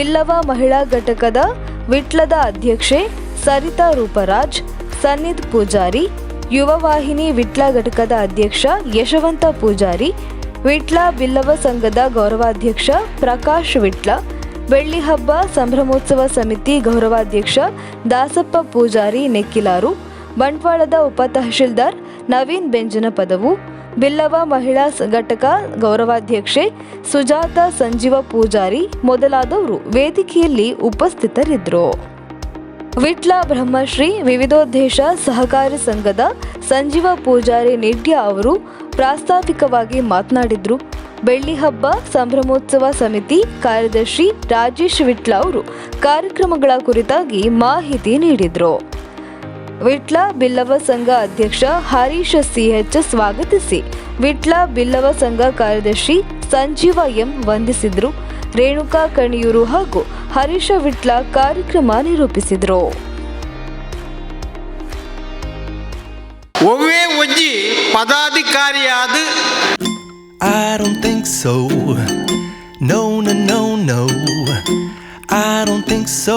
ಬಿಲ್ಲವ ಮಹಿಳಾ ಘಟಕದ ವಿಟ್ಲದ ಅಧ್ಯಕ್ಷೆ ಸರಿತಾ ರೂಪರಾಜ್, ಸನ್ನಿಧ್ ಪೂಜಾರಿ, ಯುವ ವಾಹಿನಿ ವಿಟ್ಲ ಘಟಕದ ಅಧ್ಯಕ್ಷ ಯಶವಂತ ಪೂಜಾರಿ, ವಿಟ್ಲ ಬಿಲ್ಲವ ಸಂಘದ ಗೌರವಾಧ್ಯಕ್ಷ ಪ್ರಕಾಶ್ ವಿಟ್ಲ ಬೆಳ್ಳಿಹಬ್ಬ ಸಂಭ್ರಮೋತ್ಸವ ಸಮಿತಿ ಗೌರವಾಧ್ಯಕ್ಷ ದಾಸಪ್ಪ ಪೂಜಾರಿ ನೆಕ್ಕಿಲಾರು, ಬಂಟ್ವಾಳದ ಉಪ ತಹಶೀಲ್ದಾರ್ ನವೀನ್ ಬೆಂಜನ ಪದವು ಬಿಲ್ಲವ ಮಹಿಳಾ ಘಟಕ ಗೌರವಾಧ್ಯಕ್ಷೆ ಸುಜಾತ ಸಂಜೀವ ಪೂಜಾರಿ ಮೊದಲಾದವರು ವೇದಿಕೆಯಲ್ಲಿ ಉಪಸ್ಥಿತರಿದ್ದರು. ವಿಟ್ಲ ಬ್ರಹ್ಮಶ್ರೀ, ವಿವಿಧೋದ್ದೇಶ ಸಹಕಾರಿ ಸಂಘದ ಸಂಜೀವ ಪೂಜಾರಿ ನಿಡ್ಯ ಅವರು ಪ್ರಾಸ್ತಾವಿಕವಾಗಿ ಮಾತನಾಡಿದರು. ಬೆಳ್ಳಿ ಹಬ್ಬ ಸಂಭ್ರಮೋತ್ಸವ ಸಮಿತಿ ಕಾರ್ಯದರ್ಶಿ ರಾಜೇಶ್ ವಿಟ್ಲ ಅವರು ಕಾರ್ಯಕ್ರಮಗಳ ಕುರಿತಾಗಿ ಮಾಹಿತಿ ನೀಡಿದರು. ವಿಟ್ಲ ಬಿಲ್ಲವ ಸಂಘ ಅಧ್ಯಕ್ಷ ಹರೀಶ್ ಸಿಎಚ್ ಸ್ವಾಗತಿಸಿ ವಿಟ್ಲ ಬಿಲ್ಲವ ಸಂಘ ಕಾರ್ಯದರ್ಶಿ ಸಂಜೀವ ಎಂ ವಂದಿಸಿದ್ರು ರೇಣುಕಾ ಕಣಿಯೂರು ಹಾಗೂ ಹರೀಶ ವಿಟ್ಲ ಕಾರ್ಯಕ್ರಮ ನಿರೂಪಿಸಿದ್ರು ಒಮ್ಮೆ ಒಜ್ಜಿ ಪದಾಧಿಕಾರಿಯಾದ I don't think so. No, no, no, no. I don't think so.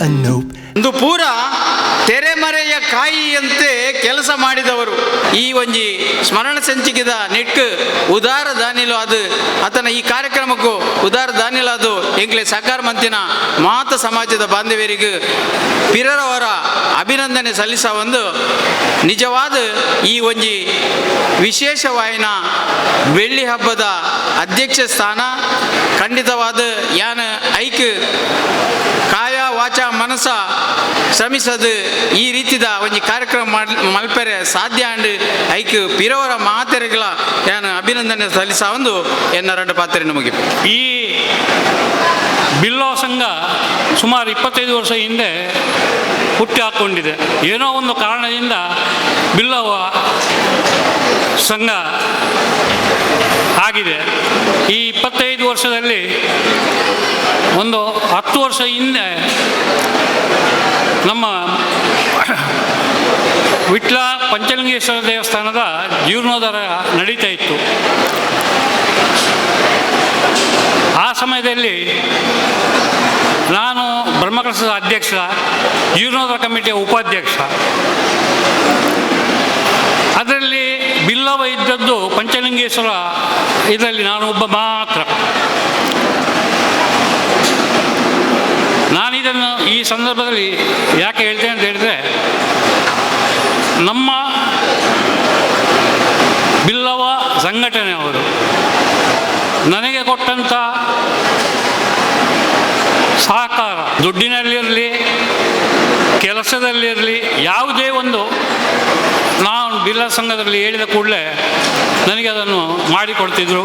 ಒಂದು ಪೂರ ತೆರೆಮರೆಯ ಕಾಯಿಯಂತೆ ಕೆಲಸ ಮಾಡಿದವರು. ಈ ಒಂಜಿ ಸ್ಮರಣ ಸಂಚಿಕಿದ ನೆಟ್ ಉದಾರ ದಾನಿಲು ಅದು. ಆತನ ಈ ಕಾರ್ಯಕ್ರಮಕ್ಕೂ ಉದಾರ ದಾನಿಲು ಅದು. ಎಂಕ್ಲೆ ಸಹಕಾರ ಮಂತಿನ ಮಾತ ಸಮಾಜದ ಬಾಂಧವ್ಯರಿಗೆ ಪಿರರವರ ಅಭಿನಂದನೆ ಸಲ್ಲಿಸ ಒಂದು ನಿಜವಾದ ಈ ಒಂಜಿ ವಿಶೇಷವಾಯಿನ ಬೆಳ್ಳಿ ಹಬ್ಬದ ಅಧ್ಯಕ್ಷ ಸ್ಥಾನ, ಖಂಡಿತವಾದ ಯಾನ ಐಕ್ ವಾಚ ಮನಸ ಶ್ರಮಿಸದು ಈ ರೀತಿದ ಒಂಜಿ ಕಾರ್ಯಕ್ರಮ ಮಲ್ಪರೆ ಸಾಧ್ಯ ಅಂಡ್ ಐಕ್ ಪಿರವರ ಮಾತೆರೆಗಳ ಏನು ಅಭಿನಂದನೆ ಸಲ್ಲಿಸ ಒಂದು ಎನ್ನ ರಂಡ ಪಾತ್ರೆ ನಮಗೆ. ಈ ಬಿಲ್ಲೋ ಸಂಘ ಸುಮಾರು ಇಪ್ಪತ್ತೈದು ವರ್ಷ ಹಿಂದೆ ಹುಟ್ಟಿ ಹಾಕ್ಕೊಂಡಿದೆ ಏನೋ ಒಂದು ಕಾರಣದಿಂದ ಬಿಲ್ಲವ ಸಂಘ ಆಗಿದೆ. ಈ ಇಪ್ಪತ್ತೈದು ವರ್ಷದಲ್ಲಿ ಒಂದು ಹತ್ತು ವರ್ಷ ಹಿಂದೆ ನಮ್ಮ ವಿಟ್ಲ ಪಂಚಲಿಂಗೇಶ್ವರ ದೇವಸ್ಥಾನದ ಜೀರ್ಣೋದ್ಧಾರ ನಡೀತಾ ಇತ್ತು. ಆ ಸಮಯದಲ್ಲಿ ನಾನು ಬ್ರಹ್ಮಕಲಸದ ಅಧ್ಯಕ್ಷ, ಜೀರ್ಣೋದ್ಧಾರ ಕಮಿಟಿಯ ಉಪಾಧ್ಯಕ್ಷ. ಇದ್ದದ್ದು ಪಂಚಲಿಂಗೇಶ್ವರ ಇದರಲ್ಲಿ ನಾನು ಒಬ್ಬ ಮಾತ್ರ. ನಾನಿದನ್ನು ಈ ಸಂದರ್ಭದಲ್ಲಿ ಯಾಕೆ ಹೇಳ್ತೇನೆ ಅಂತ ಹೇಳಿದರೆ, ನಮ್ಮ ಬಿಲ್ಲವ ಸಂಘಟನೆಯವರು ನನಗೆ ಕೊಟ್ಟಂಥ ಸಹಕಾರ ದುಡ್ಡಿನಲ್ಲಿರಲಿ ಕೆಲಸದಲ್ಲಿರಲಿ ಯಾವುದೇ ಒಂದು ನಾನು ಬಿಲ್ಲ ಸಂಘದಲ್ಲಿ ಹೇಳಿದ ಕೂಡಲೇ ನನಗೆ ಅದನ್ನು ಮಾಡಿಕೊಡ್ತಿದ್ರು.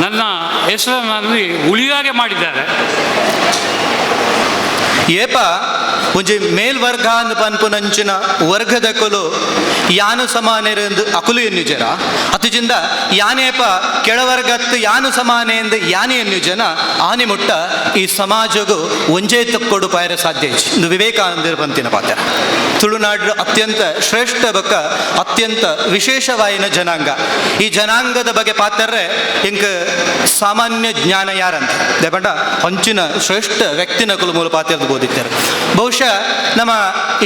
ನನ್ನ ಹೆಸರಿನಲ್ಲಿ ಉಳಿಯಾಗೆ ಮಾಡಿದ್ದಾರೆ. ಏಪ ಒಂಜಿ ಮೇಲ್ವರ್ಗ ಅಂದ್ ಪನ್ಪುನಂಚಿನ ವರ್ಗದಕುಲು ಯಾನು ಸಮಾನೆರೆಂದು ಅಕುಲು ಎನ್ನುಜರ? ಅತುಜಿಂದ ಯಾನೇಪ ಕೆಳವರ್ಗತ್ತು ಯಾನು ಸಮಾನೆ ಎಂದು ಯಾನೆಯನ್ನು ಎನ್ನುಜನ ಆನೆ ಮುಟ್ಟ ಈ ಸಮಾಜಗು ಒಂಜೇ ತಕ್ಕೊಡು ಪಾಯರ ಸಾಧ್ಯ ಇದು ವಿವೇಕಾನಂದರ ಪಂತಿನ ಪಾತ್ರ. ತುಳುನಾಡು ಅತ್ಯಂತ ಶ್ರೇಷ್ಠ ಬಕ್ಕ, ಅತ್ಯಂತ ವಿಶೇಷವಾಯಿನ ಜನಾಂಗ. ಈ ಜನಾಂಗದ ಬಗ್ಗೆ ಪಾತ್ರರೆ ಇಂಕ ಸಾಮಾನ್ಯ ಜ್ಞಾನ ಯಾರಂತ. ದೇಪಂಡ ಹೊಂಚಿನ ಶ್ರೇಷ್ಠ ವ್ಯಕ್ತಿನ ಕುಲು ಮೂಲ ಪಾತ್ರ ಬೋಧಿತ್ತಾರೆ ಬಹುಶಃ ನಮ್ಮ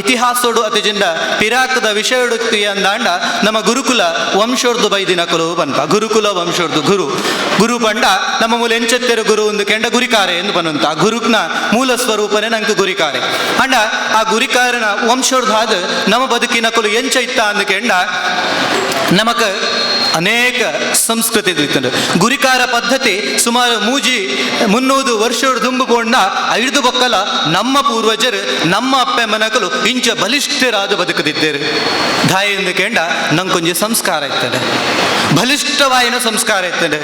ಇತಿಹಾಸೋಡು ಅತಿಜಿಂದ ಪಿರಾಕದ ವಿಷಯೋಡು ಅಂದಾಂಡ ನಮ್ಮ ಗುರುಕುಲ ವಂಶೋರ್ದು ಬೈದಿನಕಲು ಬಂತ. ಗುರುಕುಲ ವಂಶದ್ದು ಗುರು. ಗುರು ಪಂಡ ನಮ್ಮ ಮೂಲ ಎಂಚೆತ್ತೆರ ಗುರು ಒಂದು ಕೆಂಡ ಗುರಿಕಾರೆ ಎಂದು ಬಂದಂತ. ಆ ಗುರುಕ್ನ ಮೂಲ ಸ್ವರೂಪನೇ ನಂಗೆ ಗುರಿಕಾರೆ. ಅಂಡ ಆ ಗುರಿಕಾರನ ವಂಶೋರ್ಧಾದ ನಮ್ಮ ಬದುಕಿನಕಲು ಎಂಚ ಇತ್ತ ಅಂದ ಕೆಂಡ ನಮಕ್ ಅನೇಕ ಸಂಸ್ಕೃತಿ ಗುರಿಕಾರ ಪದ್ಧತಿ ಸುಮಾರು ಮೂಜಿ ಮುನ್ನೂರು ವರ್ಷದ ದುಂಬು ಕೊಂಡ ಐದು ಬೊಕ್ಕಲ ನಮ್ಮ ಪೂರ್ವಜರು, ನಮ್ಮ ಅಪ್ಪೆ ಮನಕಲು ಇಂಚ ಬಲಿಷ್ಠರಾದ ಬದುಕದಿದ್ದೇರು. ಧಾಯಿಂದ ಕೆಂಡ ನಂಗೊಂಜಿ ಸಂಸ್ಕಾರ ಇರ್ತದೆ ಬಲಿಷ್ಠವಾಯಿನ ಸಂಸ್ಕಾರ ಇರ್ತದೆ.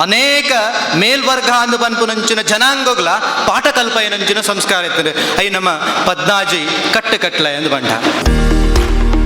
ಅನೇಕ ಮೇಲ್ವರ್ಗ ಅಂದು ಪನ್ಪುನಂಚಿನ ಜನಾಂಗಗಳ ಪಾಠ ಕಲ್ಪಯನಂಚಿನ ಸಂಸ್ಕಾರ ಇರ್ತದೆ. ಐ ನಮ್ಮ ಪದ್ನಾಜಿ ಕಟ್ಟು ಕಟ್ಲ ಎಂದು ಬಂಡ